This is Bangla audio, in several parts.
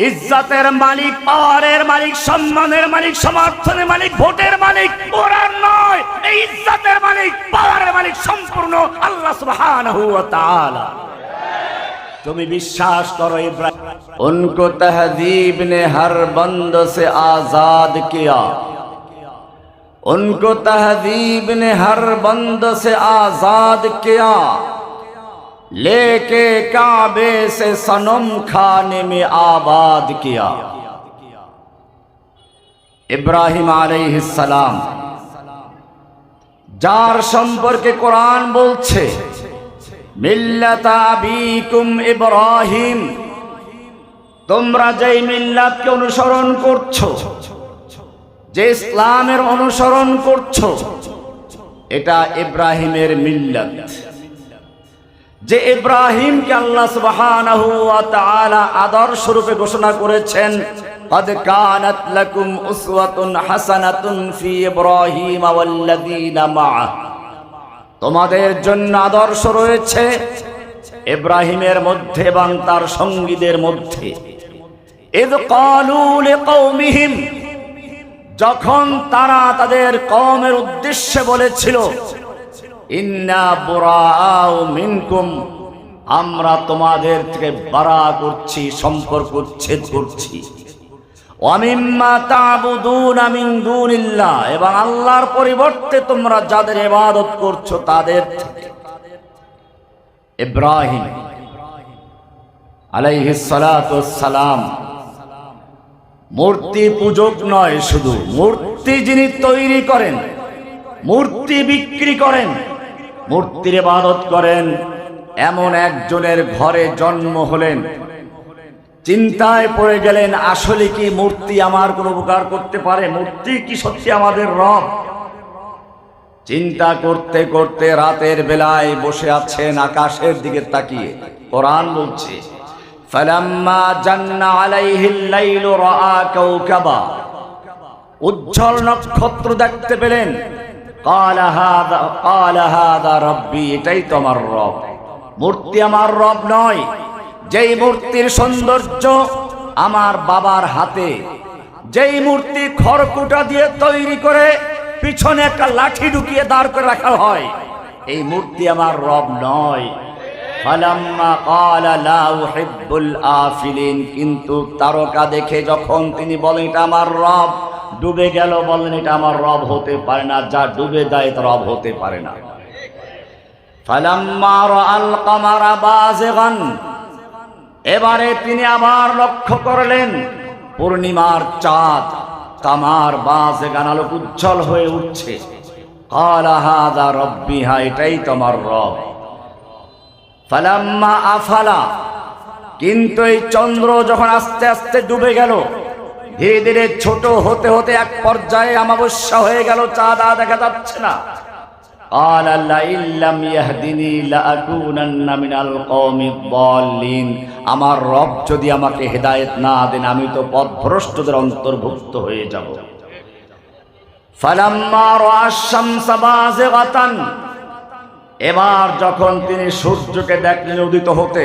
ইজ্জতের মালিক পাওয়ারের মালিক সম্মানের মালিক সমর্থনের মালিক ভোটের মালিক ওরা নয় এই ইজ্জতের মালিক পাওয়ারের মালিক সম্পূর্ণ আল্লাহ সুবহানাহু ওয়া তাআলা তুমি বিশ্বাস করো ইব্রাহিম उनको तहजीब ने हर बंद से आजाद किया उनको तहजीब ने हर बंद से आजाद किया लेके काबे से सनम खाने में आबाद किया ইব্রাহিম আলাইহিসসালাম যার সম্পর্কে কোরআন বলছে মিল্লাতা আবিকুম ইব্রাহিম তোমরা যেই মিল্লাতকে অনুসরণ করছো যে ইসলামের অনুসরণ করছো এটা ইব্রাহিমের মিল্লাত যে ইব্রাহিমকে আল্লাহ সুবহানাহু ওয়া তাআলা আদর্শ রূপে ঘোষণা করেছেন قد كانت لكم أسوة حسنة في إبراهيم والذين معه তোমাদের জন্য আদর্শ রয়েছে ইব্রাহিমের মধ্যে এবং তার সঙ্গীদের মধ্যে ইদ ক্বালু লিকওমিহিম যখন তারা তাদের কওমের উদ্দেশ্যে বলেছিল আমরা তোমাদের থেকে বারা করছি, সম্পর্ক উচ্ছেদ করছি। এবং আল্লাহর পরিবর্তে তোমরা যাদের ইবাদত করছ তাদের ইব্রাহিম সালাম, মূর্তি পূজক নয় শুধু, মূর্তি যিনি তৈরি করেন, মূর্তি বিক্রি করেন মূর্তির ইবাদত করেন, এমন একজনের ঘরে জন্ম হলেন। চিন্তায় পড়ে গেলেন, আসলে কি মূর্তি আমার কোনো উপকার করতে পারে? মূর্তি কি সত্যি আমাদের রব? চিন্তা করতে করতে রাতের বেলায় বসে আছেন, আকাশের দিকে তাকিয়ে। কোরআন বলছে, ফালাম্মা জান্না আলাইহিল লাইলু রাআ কাওকাবা। উজ্জ্বল নক্ষত্র দেখতে পেলেন রব্বি এটাই তো আমার রব। মূর্তি আমার রব নয়। যেই মূর্তির সৌন্দর্য আমার বাবার হাতে, যেই মূর্তি খড়কুটা দিয়ে তৈরি করে পিছনে একটা লাঠি ঢুকিয়ে দাঁড় করে রাখা হয়, এই মূর্তি আমার রব নয়। কিন্তু তারকা দেখে যখন তিনি বলেন, এটা আমার রব ডুবে গেল বলেন এটা আমার রব হতে পারে না, যা ডুবে দেয় তা রব হতে পারে না। কামারা এবারে তিনি আবার লক্ষ্য করলেন, পূর্ণিমার চাঁদ তামার বাজে গানালোক উজ্জ্বল হয়ে উঠছে। কালা হাদা রব্বি হা এটাই তোমার রব। ফালাম্মা আফালা, কিন্তু এই চন্দ্র যখন আস্তে আস্তে ডুবে গেল ধীরে ধীরে ছোট হতে হতে এক পর্যায়ে আমাবস্যা হয়ে গেল চাঁদ আর দেখা যাচ্ছে না قال لئن لم يهدني لأكونن من القوم الضالين আমার রব যদি আমাকে হেদায়েত না দেন আমি তো পথভ্রষ্টদের অন্তর্ভুক্ত হয়ে যাব ফালাম্মা রাআ الشمس بازغة এবার যখন তিনি সূর্যকে দেখলেন উদিত হতে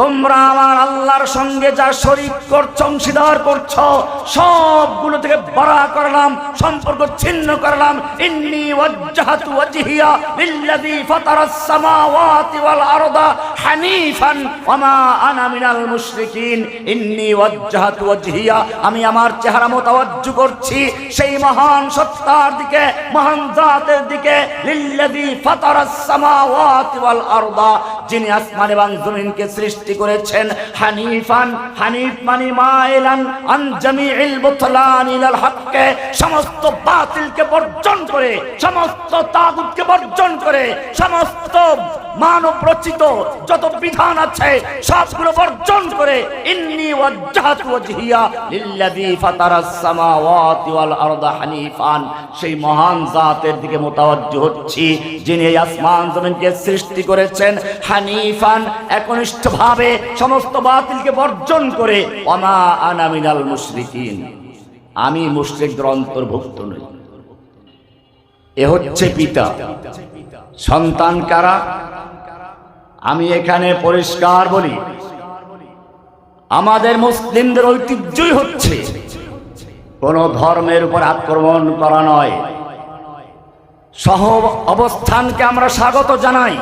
তোমরা আমার আল্লাহর সঙ্গে যা শরীক করছ, অংশীদার করছ, সবগুলো থেকে বড়া করলাম, সম্পর্ক ছিন্ন করলাম। ইন্নি ওয়াজ্জাহাতু ওয়াজহিয়া লিল্লাযী ফাতারাস সামাওয়াতি ওয়াল আরদা হানিফান ওয়া আনা মিনাল মুশরিকিন। ইন্নি ওয়াজ্জাহাতু ওয়াজহিয়া, আমি আমার চেহারা মোতাওয়াজ্জু করছি সেই মহান সত্তার দিকে, মহান জাতের দিকে। লিল্লাযী ফাতারাস সামাওয়াতি ওয়াল আরদা যিনি আসমান এবং জমিনকে সৃষ্টি করেছেন, হানিফান, হানিফ মানে মাইলান আন জামিউল বুতলান ইলাল হককে, সমস্ত বাতিলকে বর্জন করে, সমস্ত তাগুতকে বর্জন করে, সমস্ত মানব রচিত যত বিধান আছে, সবগুলো বর্জন করে, ইন্নি ওয়াজ্জাহাতু ওয়াজহিয়া লিল্লাযী ফাতারাস সামাওয়াতি ওয়াল আরদা হানিফান। সেই মহান জাতের দিকে মোতাবজ্জ হচ্ছি, যিনি এই আসমান জমিনকে সৃষ্টি করেছেন হানিফান একনিষ্ঠভাবে সমস্ত বাতিলকে বর্জন করে অমা আনামিনাল মুশরিকিন। আমি মুশরিকদের অন্তর্ভুক্ত নই। এ হচ্ছে পিতা। সন্তান কারা? আমি এখানে পরিষ্কার বলি, আমাদের মুসলিমদের ঐতিহ্যই হচ্ছে, কোন ধর্মের উপর আক্রমণ করা নয়। সহ অবস্থানকে আমরা স্বাগত জানাই।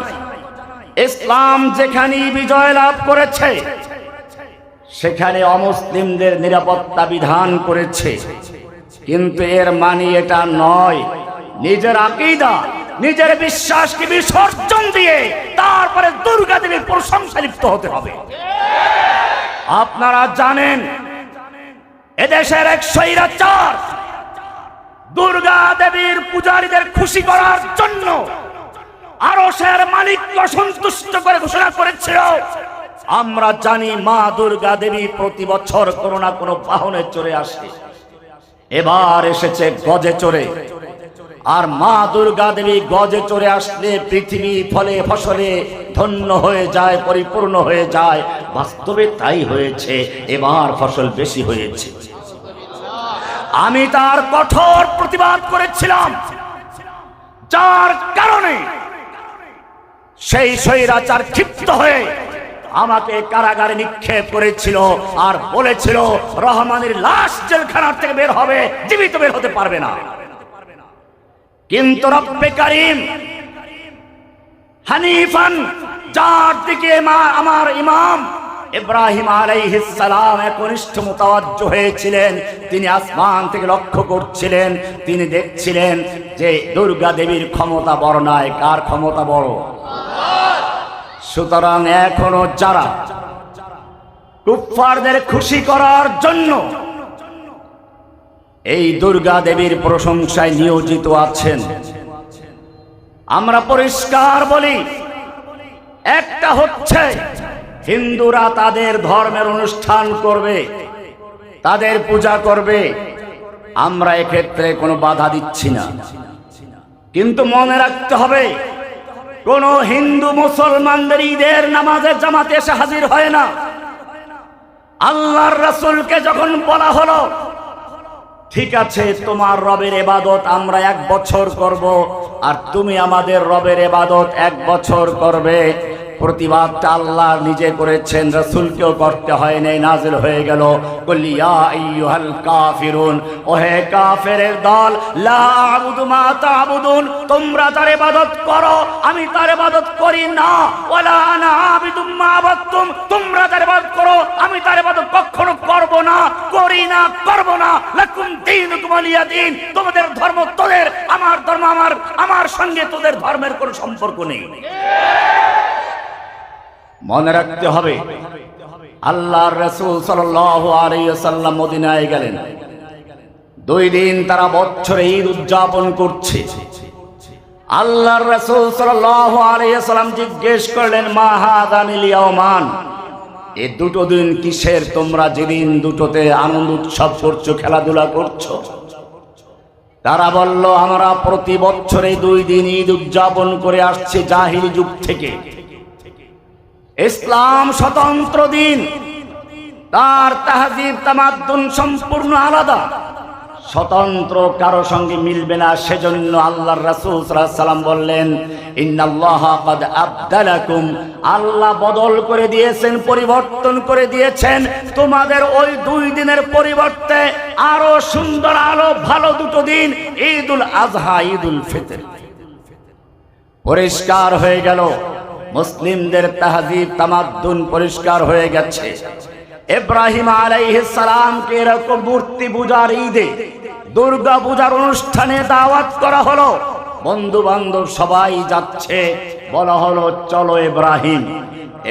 ইসলাম যেখানে বিজয় লাভ করেছে, সেখানে অমুসলিমদের নিরাপত্তা বিধান করেছে। কিন্তু এর মানে এটা নয়, নিজের আকিদা, নিজের বিশ্বাসকে বিসর্জন দিয়ে তারপরে দুর্গা দেবীর প্রশংসা লিপ্ত হতে হবে। আপনারা জানেন, এদেশের এক স্বৈরাচার দুর্গা দেবীর পূজারীদের খুশি করার জন্য আরশের মালিককে সন্তুষ্ট করে ঘোষণা করেছিল। আমরা জানি মা দুর্গা দেবী প্রতি বছর কোনো না কোনো বাহনে চড়ে আসে। এবার এসেছে গজে চড়ে। আর মা দুর্গা দেবী গজে চড়ে আসলে পৃথিবী ফলে ফসলে ধন্য হয়ে যায়, পরিপূর্ণ হয়ে যায়। বাস্তবে তাই হয়েছে, এবার ফসল বেশি হয়েছে। আমি তার কঠোর প্রতিবাদ করেছিলাম। যার কারণে সেই স্বৈরাচার ক্ষিপ্ত হয়ে আমাকে কারাগারে নিক্ষেপ করেছিল আর বলেছিল, রহমানের লাশ জেলখানার থেকে বের হবে, জীবিত বের হতে পারবে না। কিন্তু রব্বে কারিম হানিফান, যার দিকে আমার ইমাম ইব্রাহিম আলাইহিস সালাম একনিষ্ঠ মোতাবাজ্য হয়েছিলেন, তিনি আসমান থেকে লক্ষ্য করছিলেন, তিনি দেখছিলেন যে দুর্গা দেবীর ক্ষমতা বড় নয়, কার ক্ষমতা বড়? সুতরাং এখনও যারা কুফফারদের খুশি করার জন্য এই দুর্গা দেবীর প্রশংসায় নিয়োজিত আছেন, আমরা পরিষ্কার বলি, একটা হচ্ছে হিন্দুরা তাদের ধর্মের অনুষ্ঠান করবে, তাদের পূজা করবে, আমরা এক্ষেত্রে কোনো বাধা দিচ্ছি না। কিন্তু মনে রাখতে হবে কোন হিন্দু মুসলমানদের ঈদের নামাজের জামাতে এসে হাজির হয় না। আল্লাহর রাসূলকে যখন বলা হলো, ঠিক আছে, তোমার রবের এবাদত আমরা এক বছর করব, আর তুমি আমাদের রবের এবাদত এক বছর করবে। প্রতিবাদটা আল্লাহ নিজে করেছেন, রসুলকেও করতে হয় নাই নাজিল হয়ে গেল। কলিয়া আইয়ুহাল কাফিরুন, ওহে কাফেরের দল, লা আবুদু মা তাবুদুন, তোমরা তার ইবাদত করো, আমি তার ইবাদত করি না। ওয়ালা আনা আবিদুম মা আবাদতুম, তোমরা তার ইবাদত করো, আমি তার ইবাদত কখনো করব না, করি না, করব না। লাকুম দীনুকুম দিন, তোমাদের ধর্ম তোদের, আমার ধর্ম আমার আমার সঙ্গে তোদের ধর্মের কোনো সম্পর্ক নেই। মনে রাখতে হবে, আল্লাহর রসুল সাল্লাম মদিনায় গেলেন। দুই দিন তারা বছরে ঈদ উদযাপন করছে। আল্লাহর রসুল সাল্লাম জিজ্ঞেস করলেন, মা হাদানিলিয়ামান এ দুটো দিন কিসের? তোমরা যেদিন দুটোতে আনন্দ উৎসব করছ, খেলাধুলা করছ? তারা বলল, আমরা প্রতি বছরে দুই দিন ঈদ উদযাপন করে আসছি জাহিল যুগ থেকে। ইসলাম স্বতন্ত্র দিন। তার তাহাজিব, তামাদ্দুন সম্পূর্ণ আলাদা। স্বতন্ত্র কারও সঙ্গে মিলবে না, সেজন্য আল্লাহর রাসূল সাল্লাম বললেন, ইন্নাল্লাহ ক্বাদ আবদালাকুম। আল্লাহ বদল করে দিয়েছেন, পরিবর্তন করে দিয়েছেন। তোমাদের ওই দুই দিনের পরিবর্তে আরও সুন্দর আলো ভালো দুটো দিন, ঈদুল আজহা, ঈদুল ফিতর। পরিষ্কার হয়ে গেল। মুসলিমদের তাহাজিব তামাদ্দুন পরিষ্কার হয়ে গেছে। ইব্রাহিম আলাইহিস সালামকে এরকম মূর্তি পূজার ঈদে, দুর্গা পূজার অনুষ্ঠানে দাওয়াত করা হলো। বন্ধু বান্ধব সবাই যাচ্ছে। বলা হলো, চলো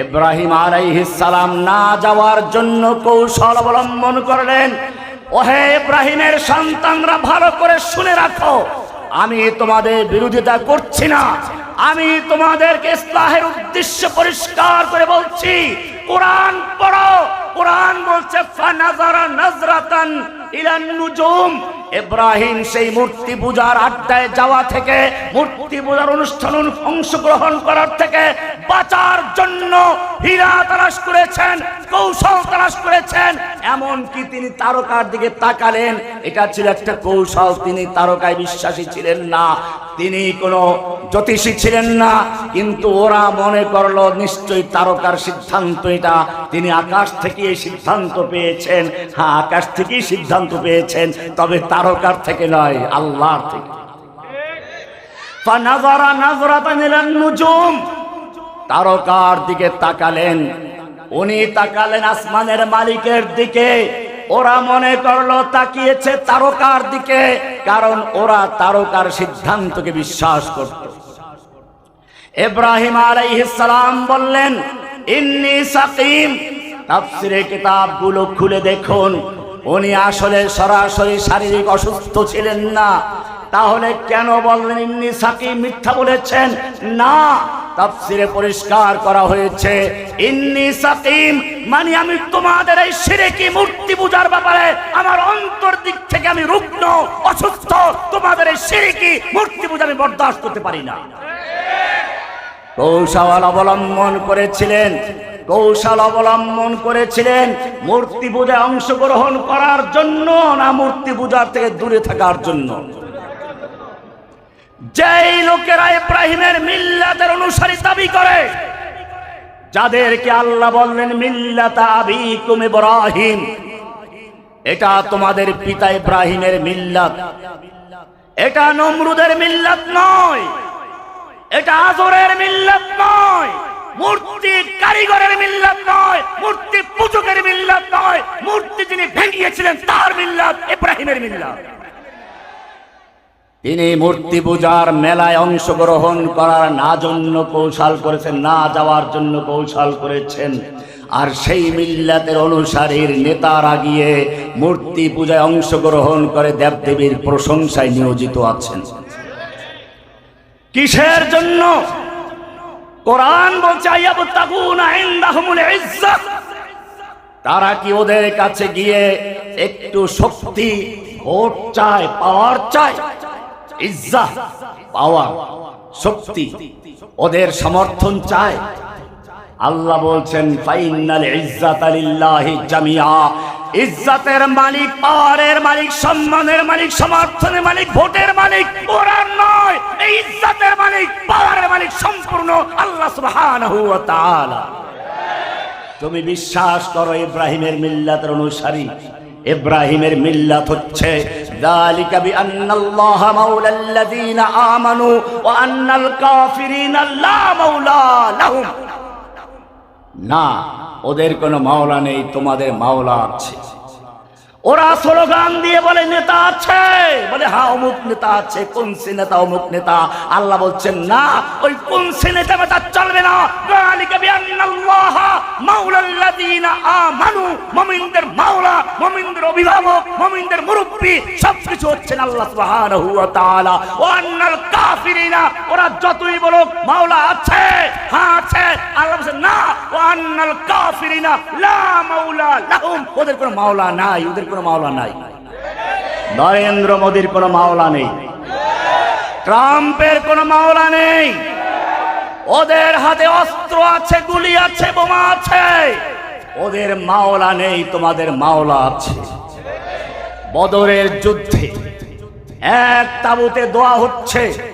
ইব্রাহিম আলাইহিস সালাম না যাওয়ার জন্য কৌশল অবলম্বন করলেন। ওহে ইব্রাহিমের সন্তানরা, ভালো করে শুনে রাখো। আমি তোমাদের বিরোধিতা করছি না। আমি তোমাদেরকে ইসলাহের উদ্দেশ্য পরিষ্কার করে বলছি কোরআন পড়ো। কোরআন বলছে, ফানাজারা নুজুম। ইব্রাহিম সেই মূর্তি পূজার আড্ডায় যাওয়া থেকে, মূর্তি পূজার অনুষ্ঠান অংশগ্রহণ করার থেকে বাঁচার জন্য হীরা তালাশ করেছেন, কৌশল তালাশ করেছেন। এমনকি তিনি তারকার দিকে তাকালেন, এটা ছিল একটা কৌশল, তিনি তারকায় বিশ্বাসী ছিলেন না। তিনি কোনো জ্যোতিষী ছিলেন না, কিন্তু ওরা মনে করল, নিশ্চয়ই তারকার সিদ্ধান্ত এটা তিনি আকাশ থেকে এই সিদ্ধান্ত পেয়েছেন। হ্যাঁ আকাশ থেকেই সিদ্ধান্ত পেয়েছেন, তবে তারকার থেকে নয়, আল্লাহর থেকে। তারকার দিকে তাকালেন। উনি তাকালেন আসমানের মালিকের দিকে। ওরা মনে করল, তাকিয়েছে তারকার দিকে, কারণ ওরা তারকার সিদ্ধান্তকে বিশ্বাস করত। ইব্রাহিম আলাইহিস সালাম বললেন ইন্নি সাকিম। তাফসিরে কিতাবগুলো খুলে দেখুন। উনি আসলে সরাসরি শারীরিক অসুস্থ ছিলেন না। তাহলে কেন বললেন ইন্নি সাকিম মিথ্যা বলেছেন? না, তাফসিরে পরিষ্কার করা হয়েছে, ইন্নি সাকিম মানে আমি তোমাদের এই সিরেকি মূর্তি পূজার ব্যাপারে আমার অন্তর দিক থেকে আমি রুগ্ন, অসুস্থ, তোমাদের এই সিরেকি মূর্তি পূজা আমি বরদাস্ত করতে পারি না। কৌশল অবলম্বন করেছিলেন, কৌশল অবলম্বন করেছিলেন, মূর্তি পূজায় অংশগ্রহণ করার জন্য না মূর্তি পূজার থেকে দূরে থাকার জন্য? যেই লোকেরা ইব্রাহিমের মিল্লাতের অনুসারী দাবি করে, যাদেরকে আল্লাহ বললেন, মিল্লাতা আবিকুম ইব্রাহিম এটা তোমাদের পিতা ইব্রাহিমের মিল্লাত। এটা নমরুদের মিল্লাত নয়। এটা আজরের মিল্লাত নয় মূর্তি কারিগরের মিল্লাত নয় মূর্তি পূজকের মিল্লাত নয়, মূর্তি যিনি ভেঙিয়েছিলেন তার মিল্লাত, ইব্রাহিমের মিল্লাত। তিনি মূর্তি পূজার মেলায় অংশগ্রহণ করার না জন্য কৌশল করেছেন, না যাওয়ার জন্য কৌশল করেছেন। আর সেই মিল্লাতের অনুসারীর নেতারা গিয়ে মূর্তি পূজায় অংশগ্রহণ করে দেবদেবীর প্রশংসায় নিয়োজিত আছেন। কিসের জন্য? কোরআন বলছে তারা কি ওদের কাছে গিয়ে একটু শক্তি, ভোট চায়, পাওয়ার চায়? ইজ্জা, পাওয়ার, শক্তি ওদের সমর্থন চায়। আল্লাহ বলছেন, ফাইনাল ইজ্জাত লিল্লাহি জামিয়া ইজ্জাতের মালিক পাওয়ারের মালিক সম্মানের মালিক সমর্থনের মালিক ভোটের মালিক ওরা নয় এই ইজ্জাতের মালিক পাওয়ারের মালিক সম্পূর্ণ আল্লাহ সুবহানাহু ওয়া তাআলা তুমি বিশ্বাস করো ইব্রাহিমের মিল্লাতের অনুসারী ইব্রাহিমের মিল্লাত হচ্ছে ذلك بأن الله مولى الذين آمنوا وأن الكافرين لا مولى لهم না ওদের কোনো মাওলা নেই তোমাদের মাওলা আছে। ওরা স্লোগান দিয়ে বলে, নেতা আছে। বলে হা অমুক নেতা আছে, কোন সে নেতা, অমুক নেতা? আল্লাহ বলছেন, না, ওই কোন সে নেতা মেতা চলবে না। মুমিনদের মাওলা অভিভাবক, মুমিনদের মুরব্বি, সবকিছু হচ্ছেন আল্লাহ ওরা যতই বলুক, মাওলা আছে হ্যাঁ আছে। আল্লাহ বলছেন, না ওদের কোনো মাওলা নাই, ওদের কোনো মাওলা নাই। নরেন্দ্র মোদীর কোনো মাওলা নেই। ট্রাম্পের কোনো মাওলা নেই। ওদের হাতে অস্ত্র আছে, গুলি আছে, বোমা আছে। ওদের মাওলা নেই, তোমাদের মাওলা আছে। বদরের যুদ্ধে এক তাবুতে দোয়া হচ্ছে।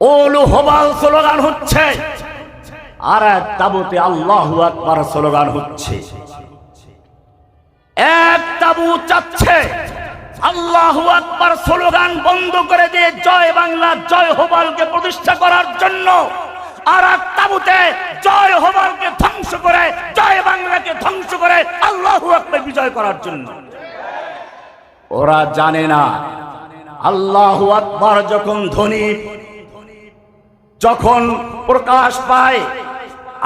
ওলু হবাল স্লোগান হচ্ছে। আর এক তাবুতে আল্লাহ আকবার স্লোগান হচ্ছে। তাবু চাচ্ছে। আল্লাহু আকবার স্লোগান বন্ধ করে দিয়ে জয় বাংলা, জয় হোবালকে প্রতিষ্ঠা করার জন্য আর এক তাবুতে জয় হোবালকে ধ্বংস করে, জয় বাংলাকে ধ্বংস করে আল্লাহু আকবার বিজয় করার জন্য। ওরা জানে না, আল্লাহ আকবার যখন ধ্বনি, যখন প্রকাশ পায়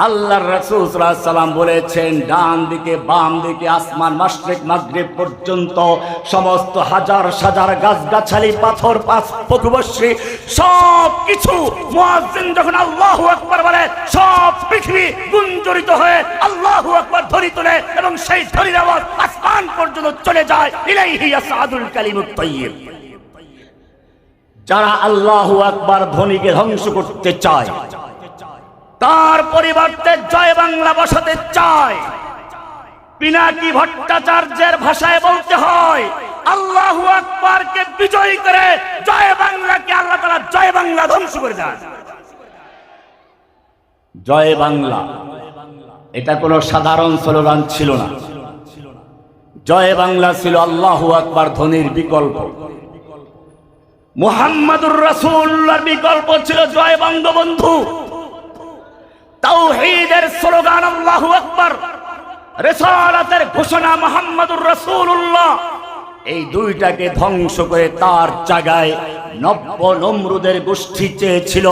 আল্লাহর রাসূল সাল্লাম বলেছেন, ডান দিকে, বাম দিকে, আসমান, মাশরিক, মাগরিব পর্যন্ত সমস্ত হাজার হাজার গাছগাছালি, পাথর, পাঁচ সব কিছু মুয়াজ্জিন যখন আল্লাহু আকবার বলে, সব পৃথিবী গুঞ্জরিত হয়ে আল্লাহু আকবার ধ্বনি তুলে এবং সেই ধ্বনির আওয়াজ আসমান পর্যন্ত চলে যায়। ইলাইহি ইয়াসআদুল কালিমুত যারা আল্লাহু আকবার ধ্বনিকে ধ্বংস করতে চায় তার পরিবর্তে জয় বাংলা বসাতে চায়। পিনাকি ভট্টাচার্যের ভাষায় বলতে হয়, আল্লাহু আকবারকে বিজয়ী করে জয় বাংলাকে আল্লাহ তাআলা জয় বাংলা ধ্বংস করে দেয় জয় বাংলা। এটা কোনো সাধারণ স্লোগান ছিল না। জয় বাংলা ছিল আল্লাহু আকবার ধ্বনির বিকল্প। মুহাম্মাদুর রাসূলুল্লাহর বিকল্প ছিল জয় বঙ্গবন্ধু। তাওহীদের স্লোগান আল্লাহু আকবার। রিসালাতের ঘোষণা মুহাম্মাদুর রাসূলুল্লাহ। এই দুইটাকে ধ্বংস করে তার জায়গায় নব্য নমরুদের গোষ্ঠী চেয়েছিল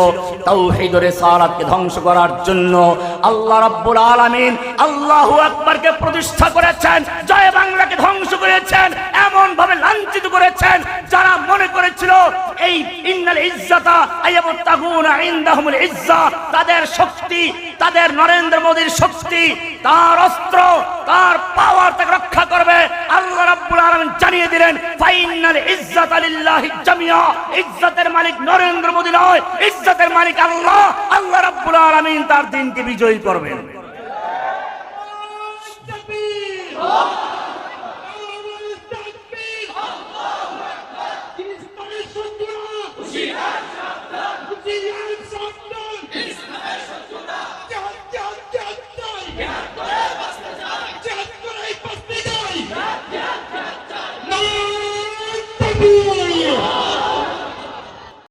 তাওহীদের সালাতকে ধ্বংস করার জন্য। আল্লাহ রাব্বুল আলামিন আল্লাহু আকবারকে প্রতিষ্ঠা করেছেন, জয় বাংলাকে ধ্বংস করেছেন এমন ভাবে লাঞ্ছিত করেছেন, যারা মনে করেছিল, এই ইন্নাল ইজ্জাতা আয়াবতাগুনা ইনদাহুমুল ইজ্জা তাদের শক্তি, তাদের নরেন্দ্র মোদীর শক্তি, তার অস্ত্র, তার পাওয়ার তাকে রক্ষা করবে। আল্লাহ রাব্বুল আলামিন জানিয়ে দিলেন ফাইনাল ইজ্জাতা লিল্লাহি জামিয়া ইজ্জতের মালিক নরেন্দ্র মোদী নয়, ইজ্জতের মালিক আল্লাহ। আল্লাহ রাব্বুল আলামিন তার দিনকে বিজয়ী করবেন।